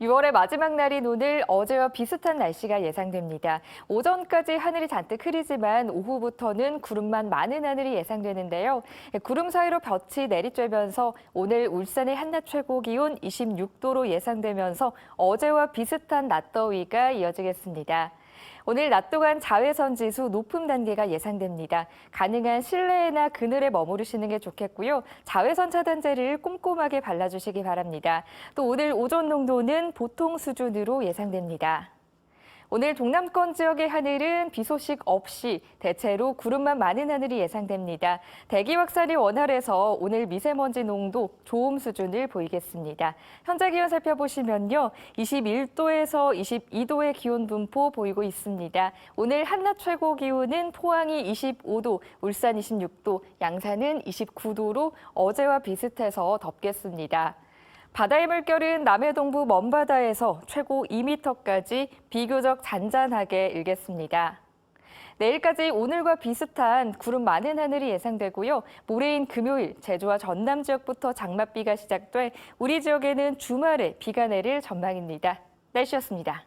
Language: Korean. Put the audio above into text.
6월의 마지막 날인 오늘 어제와 비슷한 날씨가 예상됩니다. 오전까지 하늘이 잔뜩 흐리지만 오후부터는 구름만 많은 하늘이 예상되는데요. 구름 사이로 볕이 내리쬐면서 오늘 울산의 한낮 최고 기온 26도로 예상되면서 어제와 비슷한 낮더위가 이어지겠습니다. 오늘 낮 동안 자외선 지수 높음 단계가 예상됩니다. 가능한 실내나 그늘에 머무르시는 게 좋겠고요. 자외선 차단제를 꼼꼼하게 발라주시기 바랍니다. 또 오늘 오존 농도는 보통 수준으로 예상됩니다. 오늘 동남권 지역의 하늘은 비 소식 없이 대체로 구름만 많은 하늘이 예상됩니다. 대기 확산이 원활해서 오늘 미세먼지 농도 좋음 수준을 보이겠습니다. 현재 기온 살펴보시면요. 21도에서 22도의 기온 분포 보이고 있습니다. 오늘 한낮 최고 기온은 포항이 25도, 울산 26도, 양산은 29도로 어제와 비슷해서 덥겠습니다. 바다의 물결은 남해 동부 먼바다에서 최고 2m까지 비교적 잔잔하게 일겠습니다. 내일까지 오늘과 비슷한 구름 많은 하늘이 예상되고요. 모레인 금요일 제주와 전남 지역부터 장맛비가 시작돼 우리 지역에는 주말에 비가 내릴 전망입니다. 날씨였습니다.